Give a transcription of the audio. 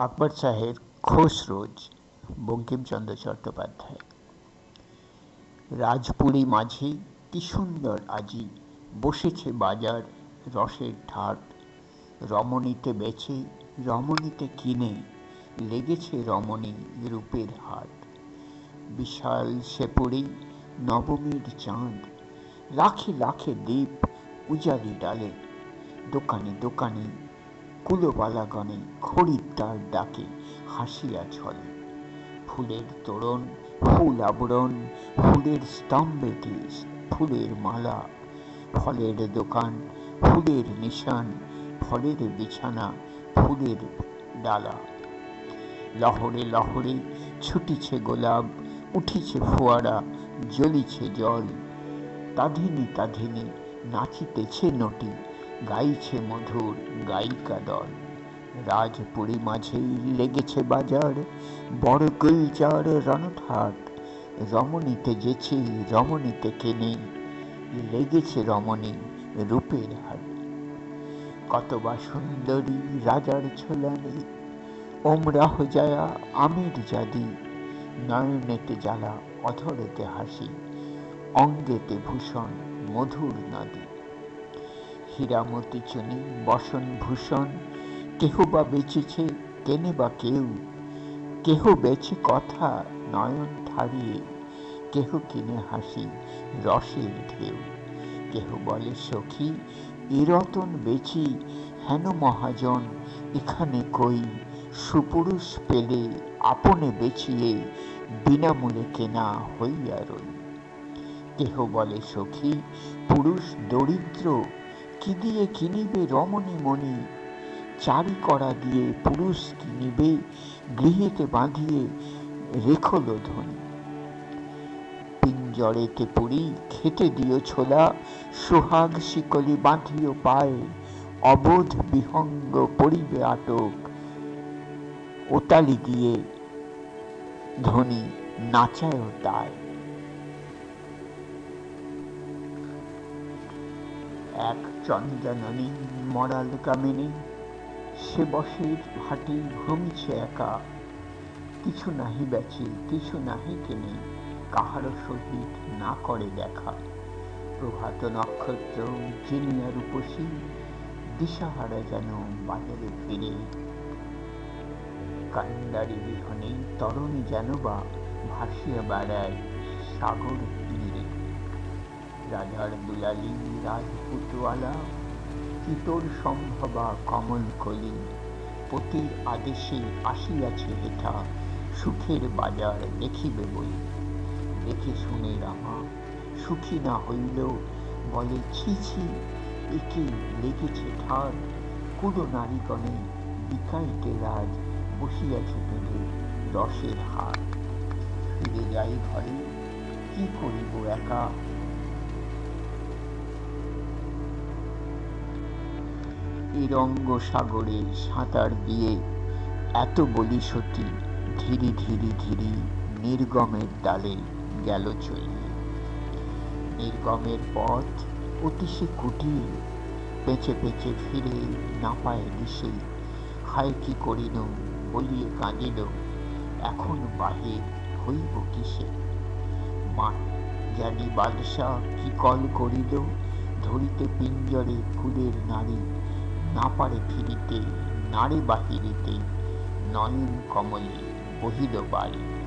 আকবর শাহের খোসরোজ বঙ্কিমচন্দ্র চট্টোপাধ্যায় রাজপুরী মাঝি কি সুন্দর আজি বসেছে বাজার রসের ঠাট রমণীতে বেছে রমণীতে কিনে, লেগেছে রমণী রূপের হাট। বিশাল সেপুরি নবমীর চাঁদ, লাখে লাখে দ্বীপ উজালি ডালে। দোকানে দোকানে কুলোবালাগণে খরিদ্দার ডাকে, হাসিয়া ছলে। ফুলের তোরণ, ফুল আবরণ, ফুলের স্তম্ভে স্তম্ভেতে ফুলের মালা, ফলের দোকান, ফুলের নিশান, ফলের বিছানা, ফুলের ডালা। লহরে লহরে ছুটিছে গোলাপ, উঠিছে ফোয়ারা, জ্বলিছে জল। তাধিনী তাধিনী নাচিতেছে নটি। গাইছে মধুর গায়িকা দল। রাজপুরী মাঝেই লেগেছে বাজার বড় গুলজার রণঠাট রমণীতে যেছে রমণীতে কেনে, লেগেছে রমণী রূপের হাট কতবা সুন্দরী রাজার ছোলানি, ওমরাহ জায়া আমির জাদি। নয়নেতে জ্বালা, অধরেতে হাসি, অঙ্গেতে ভূষণ মধুর নদী। হীরামতি চুনি বসন ভূষণ কেহ বা বেঁচেছে কেনে বা কেউ। কেহ বেছে কথা, নয়ন ঠারিয়ে কেহ কিনে হাসি, রসের ঢেউ। কেহ বলে, সখী এরতন বেচি, হেন মহাজন, এখানে কই? সুপুরুষ পেলে আপনে বেচিয়ে বিনামূলে কেনা হইয়া রই। কেহ বলে, সখী, পুরুষ দরিদ্র কি দিয়ে কিনিবে রমণী মণি চারি করা দিয়ে পুরুষ কিনিবে, গৃহেতে বাঁধিয়ে রেখল ধনী। পিঞ্জরেতে পুরি খেতে দিও ছোলা, সোহাগ শিকলি বাঁধিও পায়ে, অবোধ বিহঙ্গ পরিবে আটক। ওতালি দিয়ে ধনী নাচায় তাই। এক চন্দ্রাননী মরাল কামিনী, সে বসের ভাটি ঘুমছে একা। কিছু নাহি বেচে, কিছু নাহি কেনে কাহারও সহিত না করে দেখা। প্রভাত নক্ষত্র জিনিয়া রূপসী, দিশাহারা যেন বাজারে ফিরে। কান্ডারি বিহনে তরণী যেন বা ভাসিয়া বেড়ায় সাগর রাজার দুলালি রাজপুতওয়ালা চিতর সম্ভবা কমল কলি পতির আদেশে আসিয়াছে হেঠা সুখের বাজার দেখিবে বই দেখে শুনে রামা সুখী না হইল বলে ছি ছি একে লেগেছে ঠার কুলো নারীগণে বিকাইতে রাজ বসিয়াছে বেঁধে রসের হাট ফিরে যাই ঘরে কি করিব একা? এই রঙ্গ সাগরে সাঁতার দিয়ে এত বলি সতী ধীরে ধীরে ধীরে নির্গমের ডালে গেল চলিয়ে নির্গমের পথ অতি সে কুটির পেঁচে পেঁচে ফিরে না পায় দিশে হায় কি করিল, বলিয়ে কাঁদিল, এখন বাহির হইব কিসে? মা জানি বাদশাহ কি কল করিল, ধরিতে পিঞ্জরে ফুলের নারী না পারে ফিরিতে নারী বাহিরিতে নয়ন কমলে বহিল বাড়ি।